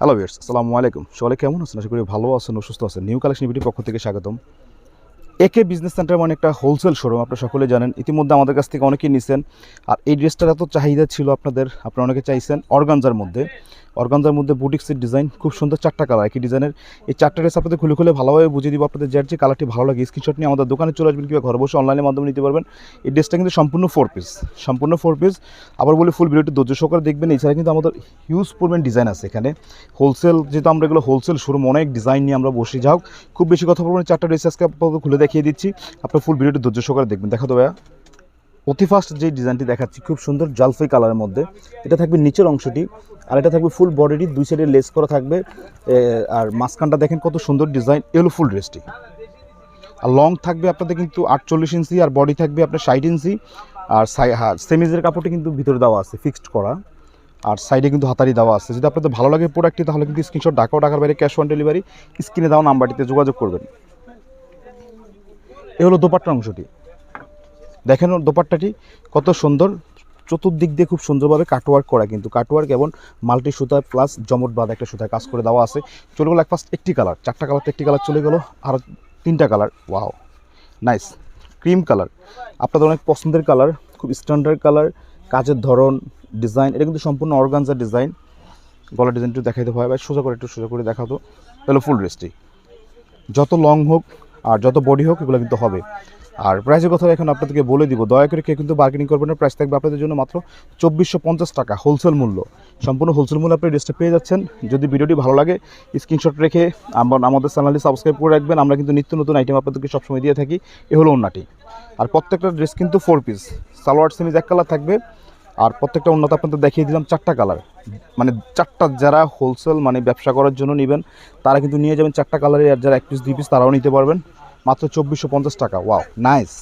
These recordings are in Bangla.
হ্যালো ভিয়ার্স আসসালামু আলাইকুম। সবাই কেমন আছেন? আশা করি ভালো আছেন, অসুস্থ সুস্থ আছেন নিউ কালেকশন ভিডিও পক্ষ থেকে স্বাগতম। একে বিজনেস সেন্টার মানে একটা হোলসেল শোরুম আপনারা সকলে জানেন। ইতিমধ্যে আমাদের কাছ থেকে অনেকেই নিছেন। আর এই ড্রেসটার এত চাহিদা ছিল আপনাদের, আপনারা অনেকে চাইছেন অর্গানজার মধ্যে। অর্গানজার মধ্যে বুটিক্সের ডিজাইন খুব সুন্দর চারটা কালার একই ডিজাইনের এই চারটা ড্রেস আপনাদের খুলে খুলে ভালোভাবে বুঝিয়ে দিব আপনাদের যার যে কালারটি ভালো লাগে। স্ক্রিনশট নিয়ে আমাদের দোকানে চলে আসবেন কিংবা ঘরে বসে অনলাইনের মাধ্যমে নিতে পারবেন। এই ড্রেসটা কিন্তু সম্পূর্ণ ফোর পিস সম্পূর্ণ ফোর পিস আবার বলি ফুল ভিডিওটি ধৈর্য সহকারে দেখবেন। এছাড়া কিন্তু আমাদের হিউজ পরিমাণ ডিজাইন আছে এখানে। হোলসেল যেহেতু আমরা এগুলো হোলসেল শোরুম অনেক ডিজাইন নিয়ে আমরা বসে। যাও খুব বেশি কথা বলব না, চারটা ড্রেস আজকে আপাতত খুলে দেখিয়ে দিচ্ছি। আপনার ফুল ভিডিওটি ধৈর্য সহকারে দেখবেন। দেখা তো ভাইয়া। অতি ফার্স্ট যে ডিজাইনটি দেখাচ্ছি, খুব সুন্দর জালফাই কালারের মধ্যে। এটা থাকবে নিচের অংশটি, আর এটা থাকবে ফুল বডিটি দুই সাইডে লেস করা থাকবে। আর মাঝখানটা দেখেন কত সুন্দর ডিজাইন এলো ফুল ড্রেসটি আর লং থাকবে আপনাদের কিন্তু আটচল্লিশ ইঞ্চি, আর বডি থাকবে আপনার ষাট ইঞ্চি। আর সাই হ্যাঁ সেমিজের কাপড়টি কিন্তু ভিতরে দেওয়া আছে ফিক্সড করা। আর সাইডে কিন্তু হাতারি দেওয়া আছে। যদি আপনাদের ভালো লাগে প্রোডাক্টটি তাহলে কিন্তু স্ক্রিনশট ঢাকাও টাকার বাইরে ক্যাশ অন ডেলিভারি স্ক্রিনে দেওয়া নাম্বারটিতে যোগাযোগ করবেন। এ হলো দোপাট্টার অংশটি। দেখেন দোপাট্টাটি কত সুন্দর। চতুর্দিক দিয়ে খুব সুন্দরভাবে কাটওয়ার্ক করা কিন্তু কাটওয়ার্ক এবং মাল্টি সুতা প্লাস জমট বাঁধা একটা সুতায় কাজ করে দেওয়া আছে। চলে গেলো এক ফার্স্ট একটি কালার চারটা কালার একটি কালার চলে গেলো, আর তিনটা colour wow nice cream colour আপনাদের অনেক পছন্দের কালার খুব স্ট্যান্ডার্ড কালার কাজের ধরন ডিজাইন এটা কিন্তু সম্পূর্ণ অর্গানজার ডিজাইন গলার ডিজাইনটা দেখাইতে হয় বা সোজা করে একটু সোজা করে দেখাতো তাহলে ফুল ড্রেসটি যত লং হোক আর যত বডি হোক, এগুলো কিন্তু হবে। আর প্রাইসের কথা এখন আপনাদেরকে বলে দিব। দয়া করে কেউ কিন্তু বার্গেনিং করবেন না প্রাইস থাকবে আপনাদের জন্য মাত্র চব্বিশশো পঞ্চাশ টাকা হোলসেল মূল্য। সম্পূর্ণ হোলসেল মূল্য আপনি ড্রেসটা পেয়ে যাচ্ছেন। যদি ভিডিওটি ভালো লাগে স্ক্রিনশট রেখে আমার আমাদের চ্যানেলটি সাবস্ক্রাইব করে রাখবেন। আমরা কিন্তু নিত্য নতুন আইটেম আপনাদেরকে সবসময় দিয়ে থাকি। এ হলো অন্যটি আর প্রত্যেকটা ড্রেস কিন্তু ফোর পিস সালোয়ার, সেমিজ এক কালার থাকবে। আর প্রত্যেকটা উন্নত আপনাদের দেখিয়ে দিলাম চারটা কালার মানে চারটা যারা হোলসেল মানে ব্যবসা করার জন্য নেবেন, তারা কিন্তু নিয়ে যাবেন চারটা কালারের আর যারা এক পিস দুই পিস তারাও নিতে পারবেন। মাত্র চব্বিশশো পঞ্চাশ টাকা। ওয়াও নাইস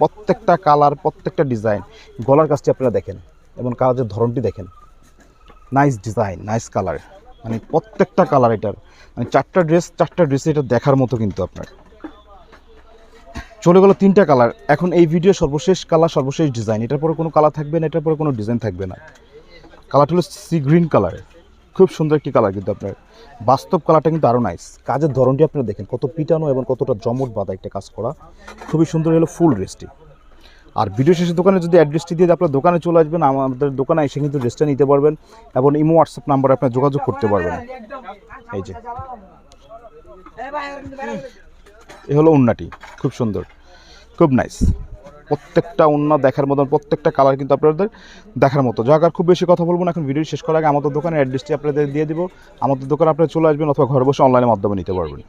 প্রত্যেকটা কালার প্রত্যেকটা ডিজাইন গলার কাজটি আপনারা দেখেন এবং কাজের ধরনটি দেখেন। নাইস ডিজাইন নাইস কালার মানে প্রত্যেকটা কালার এটার। মানে চারটা ড্রেস চারটা ড্রেস এটা দেখার মতো কিন্তু আপনার। চলে গেলো তিনটা কালার এখন এই ভিডিও সর্বশেষ কালার সর্বশেষ ডিজাইন এটার পরে কোনো কালার থাকবে না, এটার পরে কোনো ডিজাইন থাকবে না। কালারটা হলো সি গ্রিন কালার খুব সুন্দর একটি কালার কিন্তু আপনার। বাস্তব কালারটা কিন্তু আরও নাইস কাজের ধরনটি আপনারা দেখেন, কত পিটানো এবং কতটা জমট বাঁধা একটা কাজ করা। খুবই সুন্দর হলো ফুল ড্রেসটি আর ভিডিও শেষে দোকানে যদি অ্যাড্রেসটি দিয়ে আপনার দোকানে চলে আসবেন, আমাদের দোকানে এসে কিন্তু ড্রেসটা নিতে পারবেন এবং ইমো হোয়াটসঅ্যাপ নাম্বারে আপনার যোগাযোগ করতে পারবেন। এই যে। এ হলো উন্নাটি খুব সুন্দর, খুব নাইস প্রত্যেকটা উন্না দেখার মতন, প্রত্যেকটা কালার কিন্তু আপনাদের দেখার মতো। যাক, আর খুব বেশি কথা বলব না, এখন ভিডিও শেষ করার আগে আমাদের দোকানের অ্যাড্রেসটি আপনাদের দিয়ে দিব। আমাদের দোকানে আপনারা চলে আসবেন অথবা ঘরে বসে অনলাইনের মাধ্যমে নিতে পারবেন।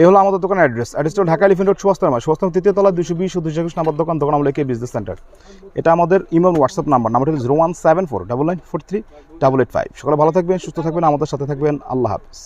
এ হলো আমাদের দোকানের অ্যাড্রেস অ্যাড্রেসটা ঢাকা এলিফেন্ট রোড মাস সুবাস্তার তৃতীয় তলা দুশো বিশ দুশো একুশ নাম্বার দোকান দোকান আমলে কে বিজনেস সেন্টার এটা আমাদের ইমেল হোয়াটসঅ্যাপ নাম্বার নাম্বার হলো zero one seven four double nine four three double eight five সকালে ভালো থাকবেন, সুস্থ থাকবেন, আমাদের সাথে থাকবেন। আল্লাহ হাফিজ।